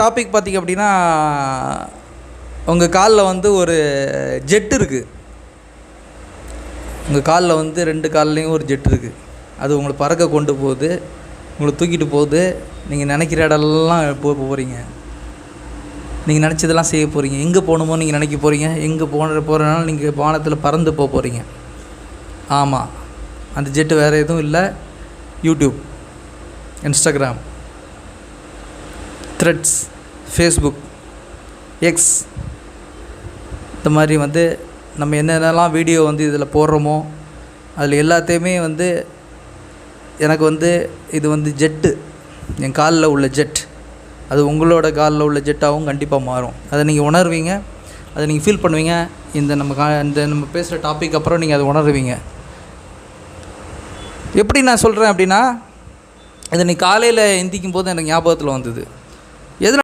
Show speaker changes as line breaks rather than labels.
Topic பார்த்திங்க அப்படின்னா உங்கள் காலில் வந்து ஒரு ஜெட் இருக்குது உங்கள் காலில் வந்து ரெண்டு கால்லையும் ஒரு ஜெட் இருக்குது அது உங்களை பறக்க கொண்டு போகுது. உங்களை தூக்கிட்டு போகுது. நீங்கள் நினைக்கிற இடம்லாம் போக போகிறீங்க நீங்கள் நினச்சதெல்லாம் செய்ய போகிறீங்க எங்கே போகணுமோ நீங்கள் நினைக்க போகிறீங்க எங்கே போன போகிறனால நீங்கள் வானத்தில் பறந்து போக போகிறீங்க ஆமாம் அந்த ஜெட்டு வேறு எதுவும் இல்லை. YouTube. Instagram. Threads Facebook X இந்த மாதிரி வந்து நம்ம என்னென்னலாம் வீடியோ வந்து இதில் போடுறோமோ அதில் எல்லாத்தையுமே வந்து எனக்கு வந்து இது வந்து ஜெட்டு என் காலில் உள்ள ஜெட் அது உங்களோட காலில் உள்ள ஜெட்டாகவும் கண்டிப்பாக மாறும். அதை நீங்கள் உணர்வீங்க. அதை நீங்கள் ஃபீல் பண்ணுவீங்க. இந்த நம்ம கா இந்த நம்ம பேசுகிற டாபிக் அப்புறம் நீங்கள் அதை உணருவீங்க. எப்படி நான் சொல்கிறேன் அப்படின்னா இதை நீ காலையில் எந்திக்கும் போது எனக்கு ஞாபகத்தில் வந்தது.